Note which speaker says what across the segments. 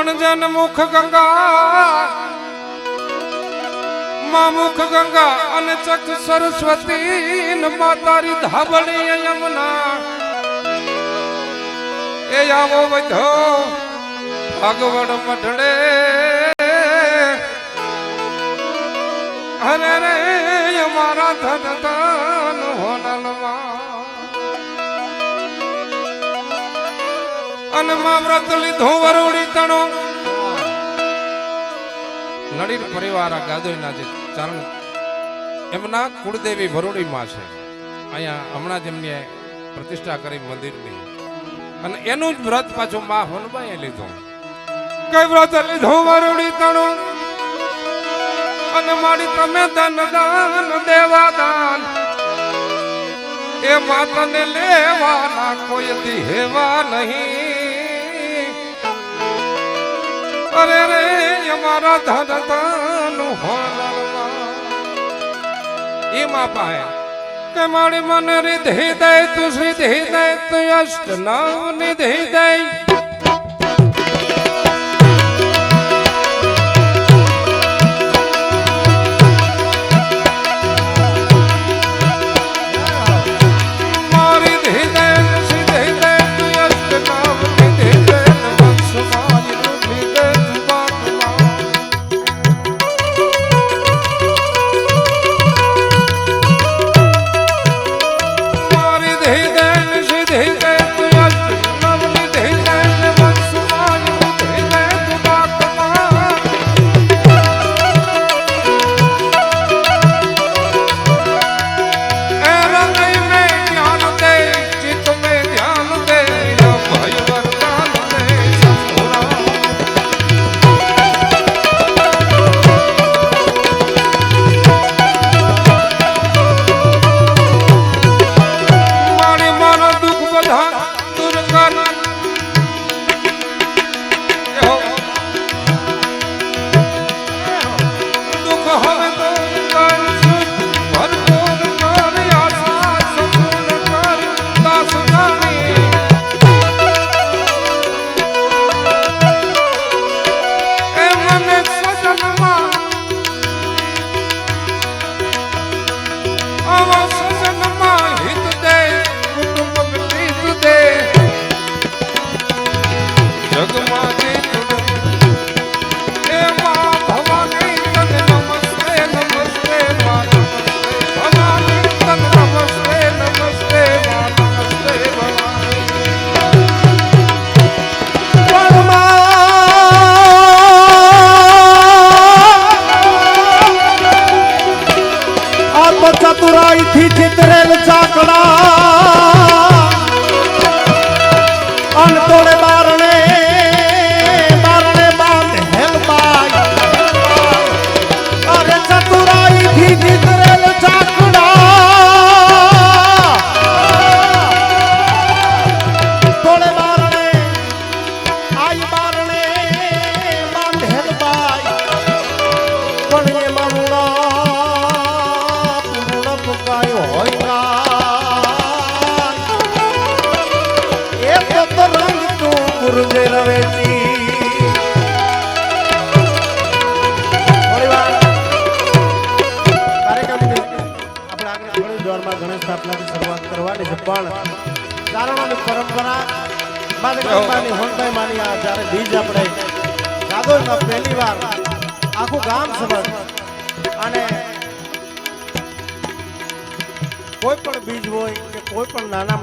Speaker 1: પણ જન મુખ ગંગા? માં મુખ ગંગા અને ચક સરસ્વતી ન માતારી ધાબળી યમુના. એ આવો બધો ભગવડ મઢડે હરે રે અમારા ધન ધન હોનલમાં. અને વ્રત લીધો, વરોડી તણો. નડીર પરિવાર આ ગાદોઈના જે ચરણ, એમના કુળદેવી વરોડી છે. અહીંયા હમણાં જ એમને પ્રતિષ્ઠા કરી મંદિરની. અને એનું જ વ્રત પાછું મા હોનબાઈએ લીધું. કઈ વ્રત લીધું, વરોડી તણો? અને મારી તમે ધન દાન, દેવા દાન. એ માતાને લેવાના કોઈ દેવા નહીં. અરે રે, અમારા ધન ધન હોનલમાં એ માં પાહે કે મારી મને રીધી દે તું સિદ્ધિ દે તું અષ્ટ નામ નિધિ દે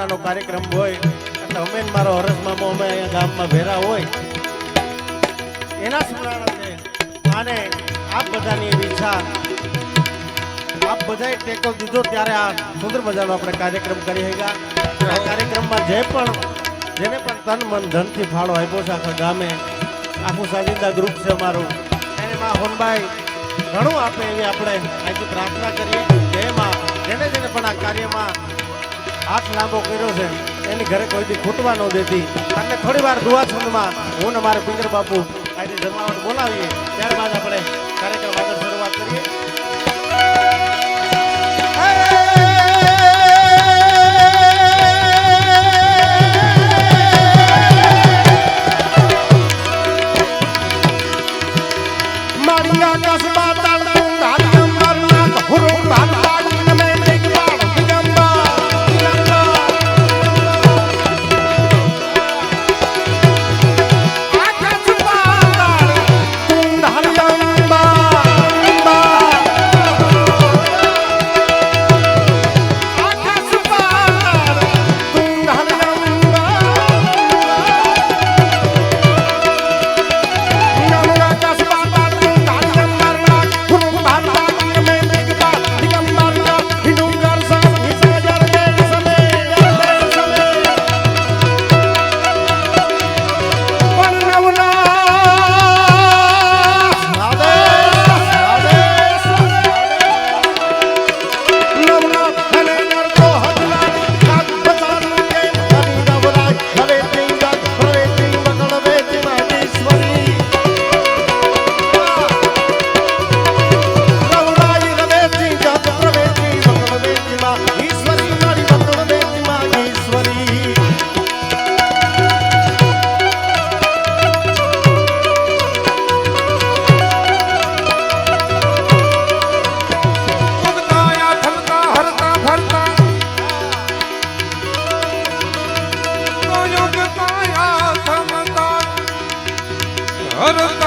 Speaker 2: પણ નાનો કાર્યક્રમ હોય, એટલે અમે મારો હરસ મામો અમે અહીંયા ગામમાં ભેરા હોય. એના સ્મરણ છે અને આપ બધાની એવી ઈચ્છા. આપ બધાએ ટેકો દીધો ત્યારે આ સુંદર મજાનો આપણે કાર્યક્રમ કરી શક્યા આ કાર્યક્રમમાં જે પણ, જેને પણ તન મન ધનથી ફાળો આપ્યો છે આખા ગામે, આખું સાજિંદા ગ્રુપ છે અમારું. એને માં હોનભાઈ ઘણું આપે એવી આપણે આજે પ્રાર્થના કરીએ જેમાં, જેને જેને પણ આ કાર્યમાં હાથ લાંબો કર્યો છે. એની ઘરે કોઈ દી ખૂટવા ન દેતી. અને થોડી વાર દુઆ છંદમાં હું ને મારા પિંગર બાપુ આજે જમાવટ બોલાવીએ. ત્યારબાદ આપણે કાર્યક્રમ આગળ भारत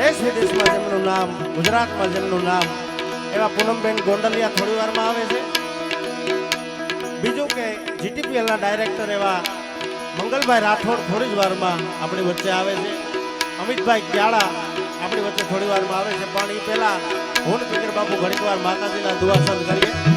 Speaker 2: દેશ વિદેશમાં જેમનું નામ ગુજરાતમાં, જેમનું નામ એવા પૂનમબેન ગોંડલિયા થોડી વારમાં આવે છે. બીજું કે જીટીપીએલના ડાયરેક્ટર એવા મંગલભાઈ રાઠોડ થોડી જ વારમાં આપણી વચ્ચે આવે છે. અમિતભાઈ ગ્યાળા આપણી વચ્ચે થોડી વારમાં આવે છે. પણ એ પહેલાં હું પિકર બાપુ ઘણીક વાર માતાજીના દુવાસન કરીએ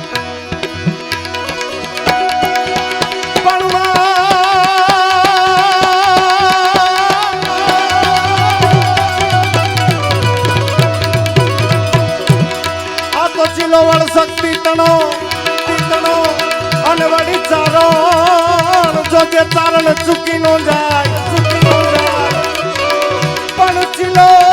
Speaker 2: પેલો વળ શક્તિ તણો તણો, અને વળી ચારો. જો જે ચારણ ચૂકી નો જાય, ચૂકી નો જાય. પણ ચીલો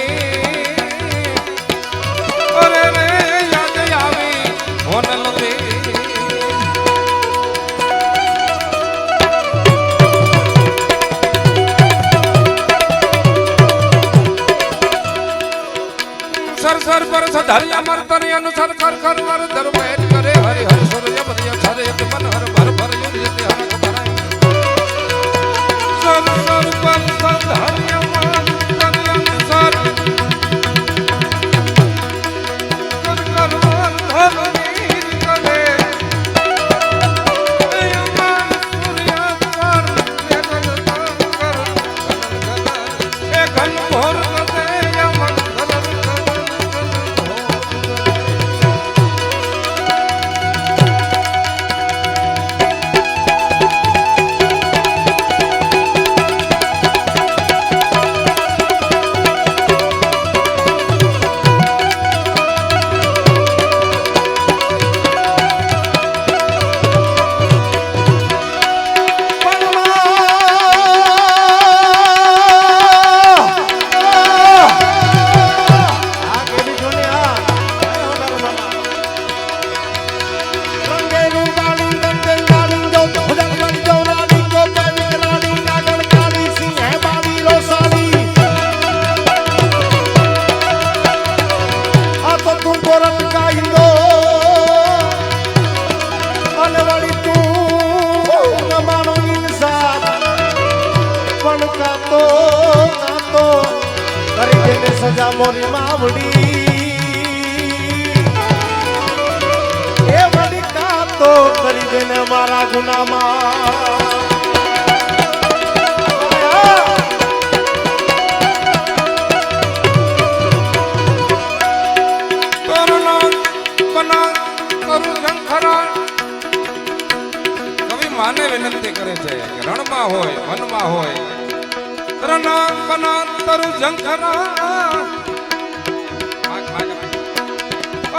Speaker 2: શંકર.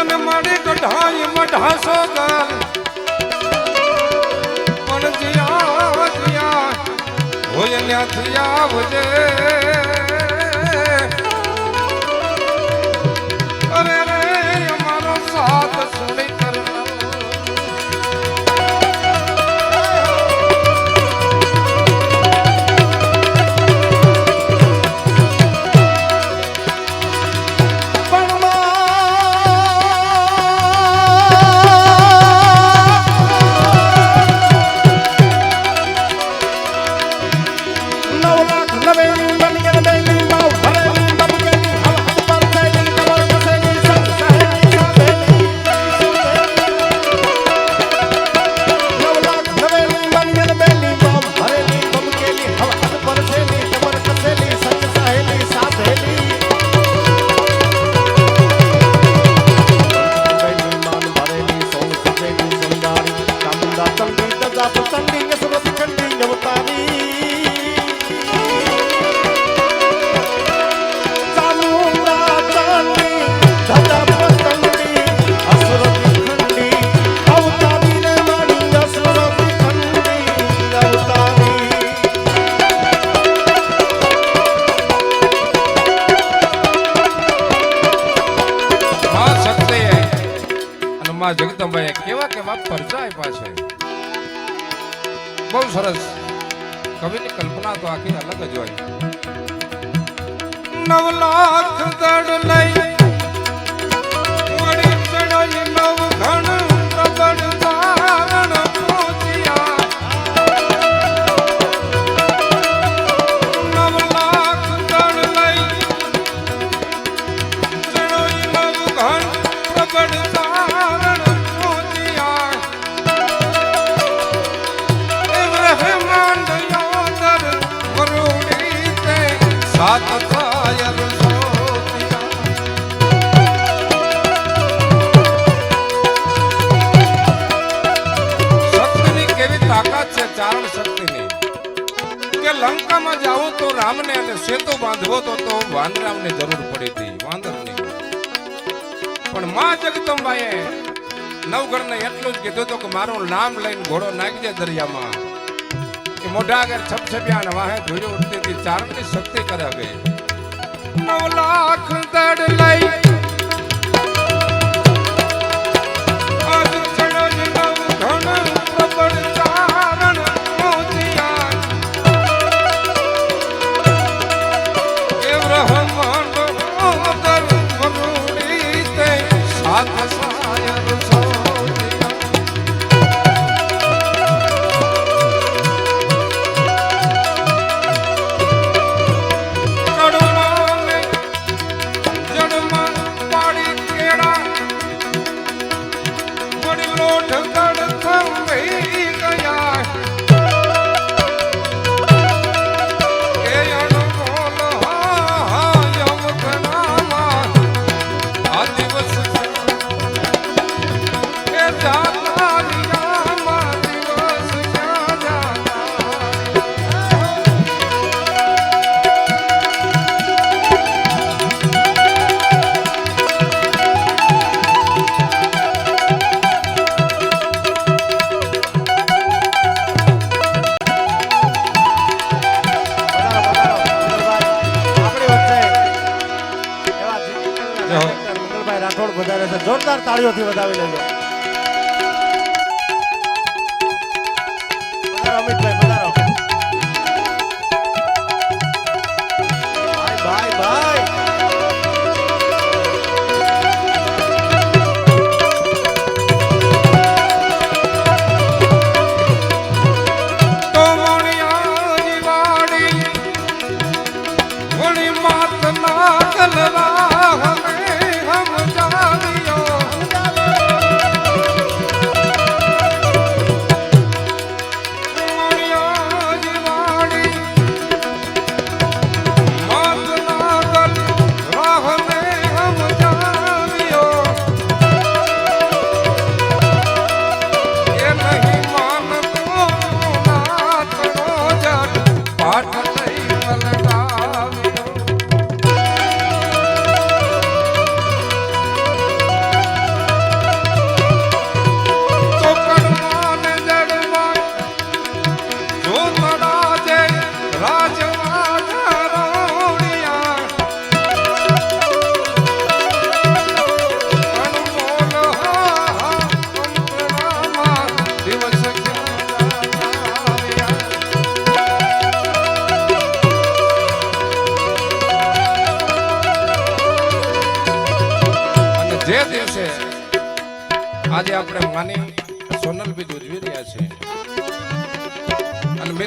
Speaker 2: અને મારી
Speaker 1: કઢાઈ મઢા સોગર પણ જ્યાં જ્યાં હોય ત્યાંથી આવજે 对。દરિયામાં. એ મોઢા આગળ છપછપ્યા ને વાહે ધોજો ઉઠતી હતી ચારણની શક્તિ કરે નવ લાખ દડ લઈ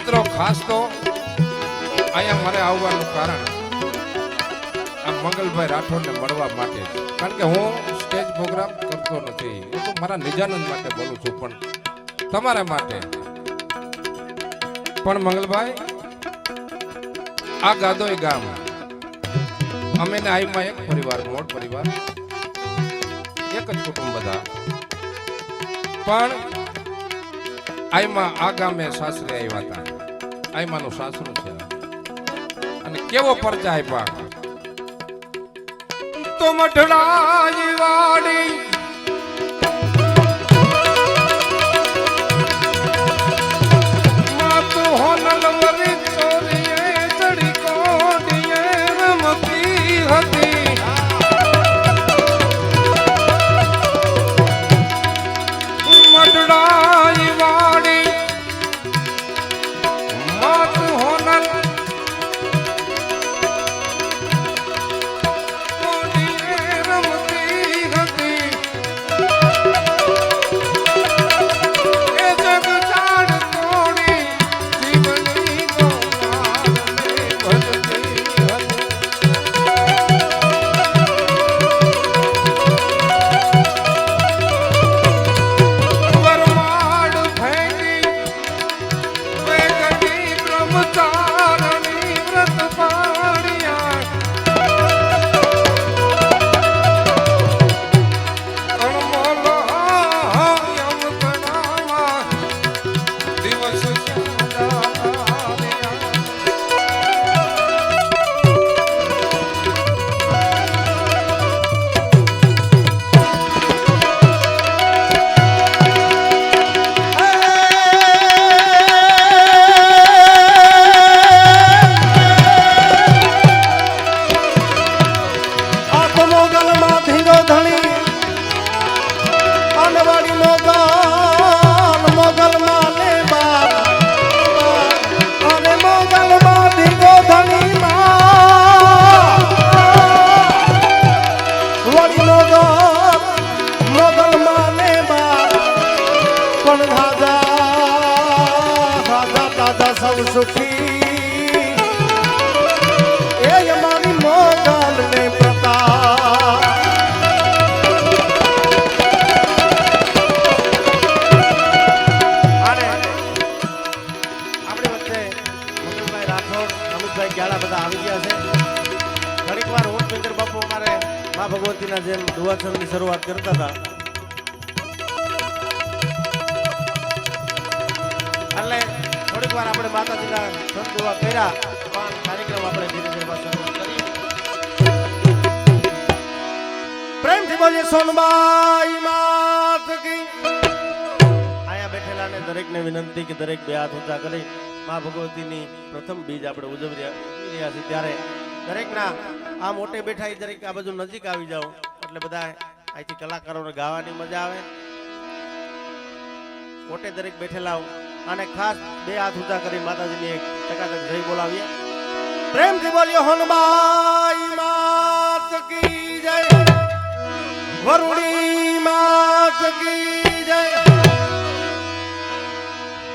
Speaker 1: મિત્રો, ખાસ તો અહીંયા મારે આવવાનું કારણ આ મંગલભાઈ રાઠોડને મળવા માટે કારણ કે હું સ્ટેજ પ્રોગ્રામ કરતો નથી. હું તો મારા નિજાનંદ માટે બોલું છું, પણ તમારા માટે. પણ મંગલભાઈ, આ ગાદોય ગામ અમે ને આઈમાં એક પરિવાર, મોટ પરિવાર, એક જ કુટુંબ બધા. પણ આઈમાં આ ગામે સાસરે આવ્યા હતા. આઈમાનું સાસરું છે. અને કેવો પરચા આપ્યા તો મઢડાની વાડી
Speaker 2: Africa. થોડીક વાર આપણે માતાજીના સંતુવા કર્યા. પણ કાર્યક્રમ આપણે ધીરે ધીરે શરૂઆત કરીએ. પ્રેમથી બોલીએ, સોનબાઈ માત કી. અહીંયા બેઠેલાને દરેકને વિનંતી કે દરેક બે હાથ ઊંચા કરી મા ભગવતીની પ્રથમ બીજ આપણે ઉજવી રહ્યા છીએ ત્યારે દરેકના આ મોટે બેઠા એ દરેક આ બાજુ નજીક આવી જાઓ. એટલે બધા અહીંથી કલાકારોને ગાવાની મજા આવે. મોટે દરેક બેઠેલા. અને ખાસ બે હાથ ઊંચા કરી માતાજીની એક ચકાચક જય બોલાવીએ. પ્રેમથી બોલ્યો હનુમાઈ માત કી જય વરુણી માત કી જય.